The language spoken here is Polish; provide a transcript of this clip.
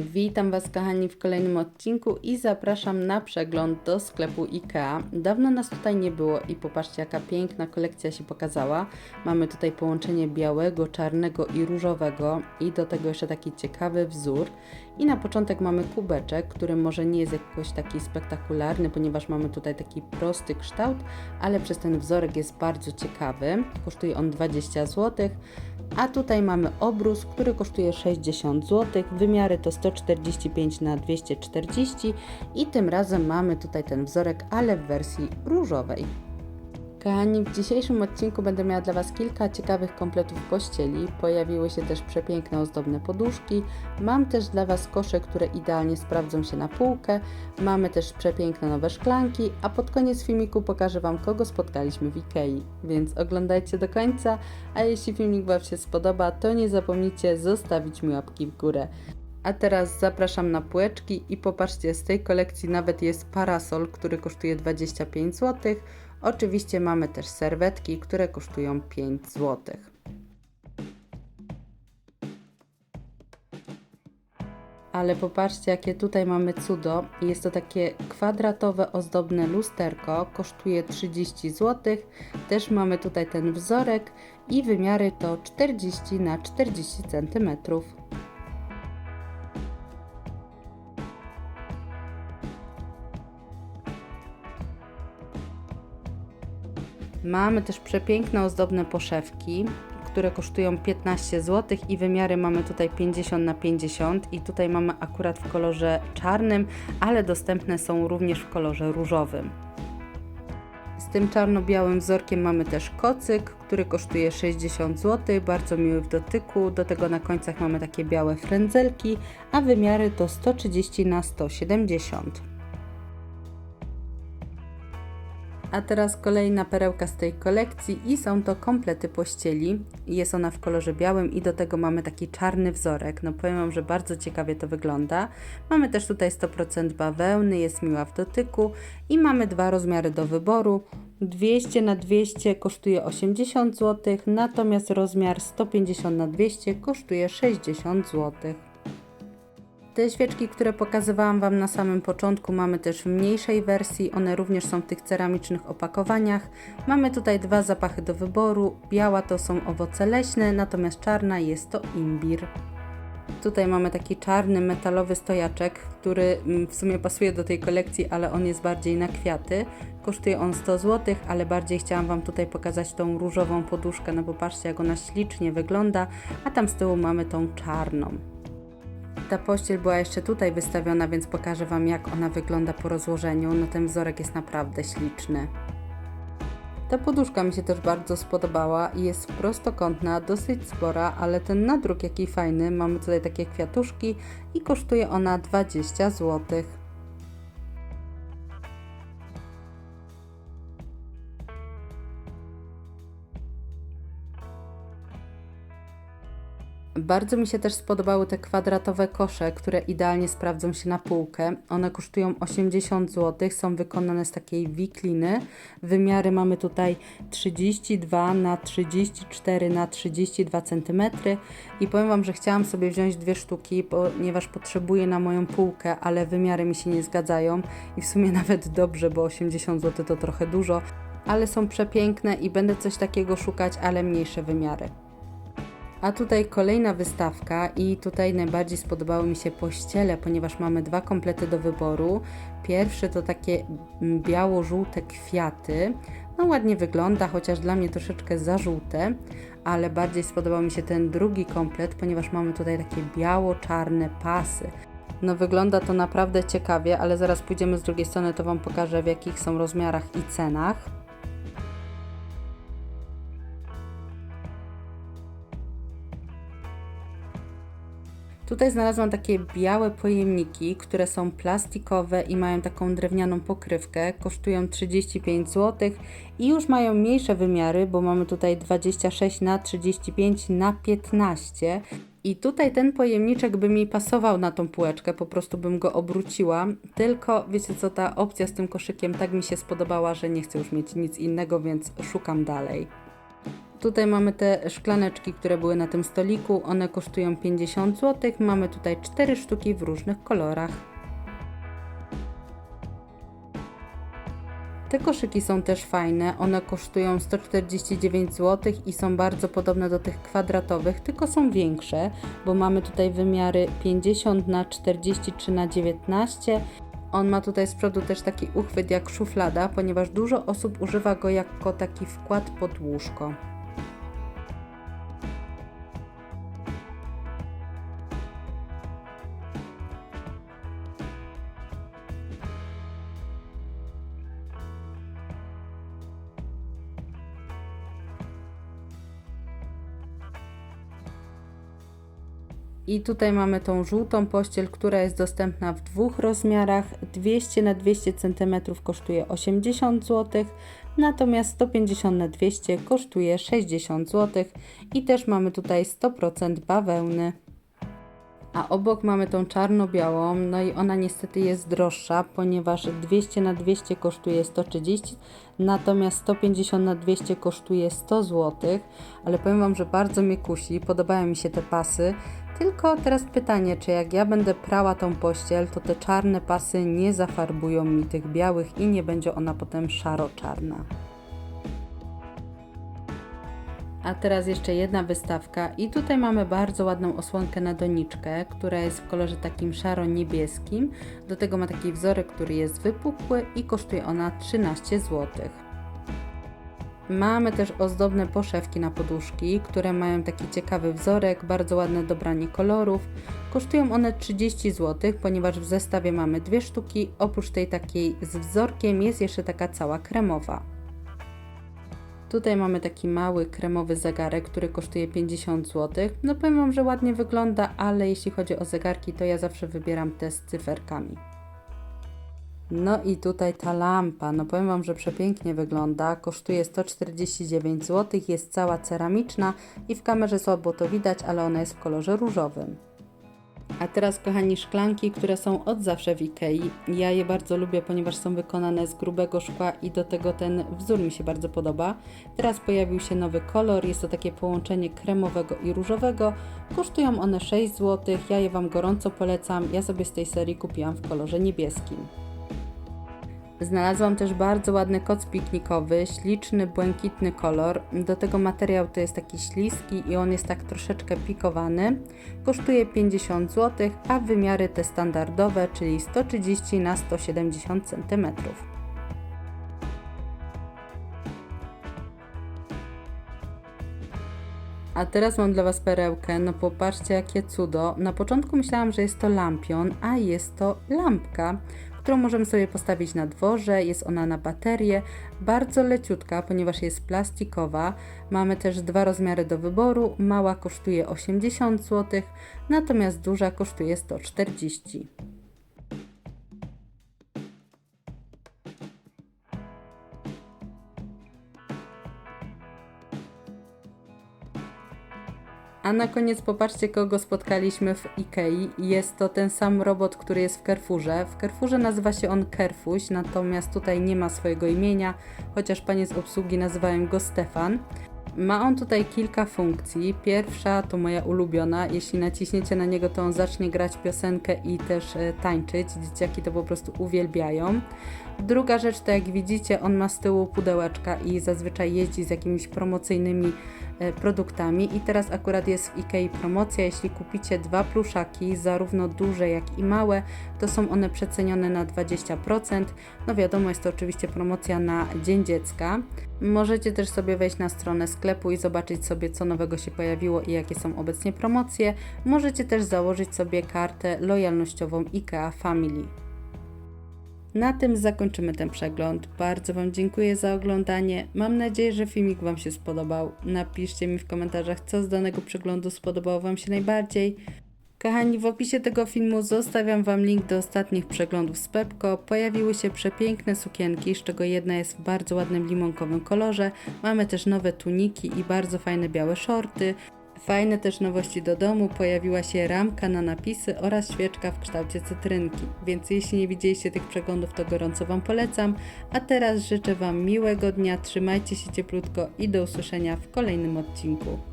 Witam Was kochani w kolejnym odcinku i zapraszam na przegląd do sklepu IKEA. Dawno nas tutaj nie było i popatrzcie jaka piękna kolekcja się pokazała. Mamy tutaj połączenie białego, czarnego i różowego i do tego jeszcze taki ciekawy wzór. I na początek mamy kubeczek, który może nie jest jakoś taki spektakularny, ponieważ mamy tutaj taki prosty kształt, ale przez ten wzorek jest bardzo ciekawy. Kosztuje on 20 zł. A tutaj mamy obrus, który kosztuje 60 zł. Wymiary to 145 na 240 i tym razem mamy tutaj ten wzorek, ale w wersji różowej. Kochani, w dzisiejszym odcinku będę miała dla Was kilka ciekawych kompletów pościeli. Pojawiły się też przepiękne ozdobne poduszki. Mam też dla Was kosze, które idealnie sprawdzą się na półkę. Mamy też przepiękne nowe szklanki, a pod koniec filmiku pokażę Wam, kogo spotkaliśmy w Ikei. Więc oglądajcie do końca, a jeśli filmik Wam się spodoba, to nie zapomnijcie zostawić mi łapki w górę. A teraz zapraszam na półeczki i popatrzcie, z tej kolekcji nawet jest parasol, który kosztuje 25 zł. Oczywiście mamy też serwetki, które kosztują 5 zł. Ale popatrzcie, jakie tutaj mamy cudo. Jest to takie kwadratowe, ozdobne lusterko. Kosztuje 30 zł. Też mamy tutaj ten wzorek i wymiary to 40 na 40 cm. Mamy też przepiękne ozdobne poszewki, które kosztują 15 zł i wymiary mamy tutaj 50 na 50 i tutaj mamy akurat w kolorze czarnym, ale dostępne są również w kolorze różowym. Z tym czarno-białym wzorkiem mamy też kocyk, który kosztuje 60 zł, bardzo miły w dotyku. Do tego na końcach mamy takie białe frędzelki, a wymiary to 130 na 170 A teraz kolejna perełka z tej kolekcji i są to komplety pościeli. Jest ona w kolorze białym i do tego mamy taki czarny wzorek. No powiem Wam, że bardzo ciekawie to wygląda. Mamy też tutaj 100% bawełny, jest miła w dotyku i mamy dwa rozmiary do wyboru. 200 na 200 kosztuje 80 zł, natomiast rozmiar 150 na 200 kosztuje 60 zł. Te świeczki, które pokazywałam Wam na samym początku, mamy też w mniejszej wersji. One również są w tych ceramicznych opakowaniach. Mamy tutaj dwa zapachy do wyboru. Biała to są owoce leśne, natomiast czarna jest to imbir. Tutaj mamy taki czarny metalowy stojaczek, który mm, w sumie pasuje do tej kolekcji, ale on jest bardziej na kwiaty. Kosztuje on 100 zł, ale bardziej chciałam Wam tutaj pokazać tą różową poduszkę, no bo patrzcie jak ona ślicznie wygląda, a tam z tyłu mamy tą czarną. Ta pościel była jeszcze tutaj wystawiona, więc pokażę Wam jak ona wygląda po rozłożeniu. No ten wzorek jest naprawdę śliczny. Ta poduszka mi się też bardzo spodobała i jest prostokątna, dosyć spora, ale ten nadruk jaki fajny. Mamy tutaj takie kwiatuszki i kosztuje ona 20 złotych. Bardzo mi się też spodobały te kwadratowe kosze, które idealnie sprawdzą się na półkę. One kosztują 80 zł, są wykonane z takiej wikliny. Wymiary mamy tutaj 32 na 34 na 32 cm i powiem Wam, że chciałam sobie wziąć dwie sztuki, ponieważ potrzebuję na moją półkę, ale wymiary mi się nie zgadzają i w sumie nawet dobrze, bo 80 zł to trochę dużo, ale są przepiękne i będę coś takiego szukać, ale mniejsze wymiary. A tutaj kolejna wystawka i tutaj najbardziej spodobały mi się pościele, ponieważ mamy dwa komplety do wyboru. Pierwszy to takie biało-żółte kwiaty. No ładnie wygląda, chociaż dla mnie troszeczkę za żółte, ale bardziej spodobał mi się ten drugi komplet, ponieważ mamy tutaj takie biało-czarne pasy. No wygląda to naprawdę ciekawie, ale zaraz pójdziemy z drugiej strony, to Wam pokażę w jakich są rozmiarach i cenach. Tutaj znalazłam takie białe pojemniki, które są plastikowe i mają taką drewnianą pokrywkę. Kosztują 35 zł i już mają mniejsze wymiary, bo mamy tutaj 26 na 35 na 15. I tutaj ten pojemniczek by mi pasował na tą półeczkę, po prostu bym go obróciła. Tylko wiecie co, ta opcja z tym koszykiem tak mi się spodobała, że nie chcę już mieć nic innego, więc szukam dalej. Tutaj mamy te szklaneczki, które były na tym stoliku. One kosztują 50 zł. Mamy tutaj 4 sztuki w różnych kolorach. Te koszyki są też fajne. One kosztują 149 zł i są bardzo podobne do tych kwadratowych, tylko są większe, bo mamy tutaj wymiary 50 na 43 na 19. On ma tutaj z przodu też taki uchwyt jak szuflada, ponieważ dużo osób używa go jako taki wkład pod łóżko. I tutaj mamy tą żółtą pościel, która jest dostępna w dwóch rozmiarach. 200 na 200 cm kosztuje 80 zł, natomiast 150 na 200 kosztuje 60 zł. I też mamy tutaj 100% bawełny. A obok mamy tą czarno-białą, no i ona niestety jest droższa, ponieważ 200 na 200 kosztuje 130, natomiast 150 na 200 kosztuje 100 zł. Ale powiem Wam, że bardzo mnie kusi, podobają mi się te pasy. Tylko teraz pytanie, czy jak ja będę prała tą pościel, to te czarne pasy nie zafarbują mi tych białych i nie będzie ona potem szaro-czarna. A teraz jeszcze jedna wystawka i tutaj mamy bardzo ładną osłonkę na doniczkę, która jest w kolorze takim szaro-niebieskim. Do tego ma taki wzorek, który jest wypukły i kosztuje ona 13 zł. Mamy też ozdobne poszewki na poduszki, które mają taki ciekawy wzorek, bardzo ładne dobranie kolorów. Kosztują one 30 zł, ponieważ w zestawie mamy dwie sztuki. Oprócz tej takiej z wzorkiem jest jeszcze taka cała kremowa. Tutaj mamy taki mały kremowy zegarek, który kosztuje 50 zł. No powiem Wam, że ładnie wygląda, ale jeśli chodzi o zegarki, to ja zawsze wybieram te z cyferkami. No i tutaj ta lampa, no powiem Wam, że przepięknie wygląda, kosztuje 149 zł, jest cała ceramiczna i w kamerze słabo to widać, ale ona jest w kolorze różowym. A teraz, kochani, szklanki, które są od zawsze w Ikei. Ja je bardzo lubię, ponieważ są wykonane z grubego szkła i do tego ten wzór mi się bardzo podoba. Teraz pojawił się nowy kolor, jest to takie połączenie kremowego i różowego. Kosztują one 6 zł, ja je Wam gorąco polecam. Ja sobie z tej serii kupiłam w kolorze niebieskim. Znalazłam też bardzo ładny koc piknikowy, śliczny, błękitny kolor. Do tego materiał to jest taki śliski i on jest tak troszeczkę pikowany. Kosztuje 50 zł, a wymiary te standardowe, czyli 130 na 170 cm. A teraz mam dla Was perełkę, no popatrzcie jakie cudo. Na początku myślałam, że jest to lampion, a jest to lampka, którą możemy sobie postawić na dworze. Jest ona na baterię, bardzo leciutka, ponieważ jest plastikowa. Mamy też dwa rozmiary do wyboru. Mała kosztuje 80 zł, natomiast duża kosztuje 140 A na koniec popatrzcie, kogo spotkaliśmy w Ikei. Jest to ten sam robot, który jest w Carrefourze. W Carrefourze nazywa się on Kerfuś, natomiast tutaj nie ma swojego imienia, chociaż panie z obsługi nazywają go Stefan. Ma on tutaj kilka funkcji. Pierwsza to moja ulubiona. Jeśli naciśniecie na niego, to on zacznie grać piosenkę i też e, tańczyć. Dzieciaki to po prostu uwielbiają. Druga rzecz to jak widzicie, on ma z tyłu pudełeczka i zazwyczaj jeździ z jakimiś promocyjnymi e, produktami. I teraz akurat jest w IKEA promocja. Jeśli kupicie dwa pluszaki, zarówno duże jak i małe, to są one przecenione na 20%. No wiadomo, jest to oczywiście promocja na Dzień Dziecka. Możecie też sobie wejść na stronę sklepu i zobaczyć sobie, co nowego się pojawiło i jakie są obecnie promocje. Możecie też założyć sobie kartę lojalnościową IKEA Family. Na tym zakończymy ten przegląd. Bardzo Wam dziękuję za oglądanie. Mam nadzieję, że filmik Wam się spodobał. Napiszcie mi w komentarzach, co z danego przeglądu spodobało Wam się najbardziej. Kochani, w opisie tego filmu zostawiam Wam link do ostatnich przeglądów z Pepko. Pojawiły się przepiękne sukienki, z czego jedna jest w bardzo ładnym limonkowym kolorze. Mamy też nowe tuniki i bardzo fajne białe shorty. Fajne też nowości do domu, pojawiła się ramka na napisy oraz świeczka w kształcie cytrynki, więc jeśli nie widzieliście tych przeglądów, to gorąco Wam polecam. A teraz życzę Wam miłego dnia, trzymajcie się cieplutko i do usłyszenia w kolejnym odcinku.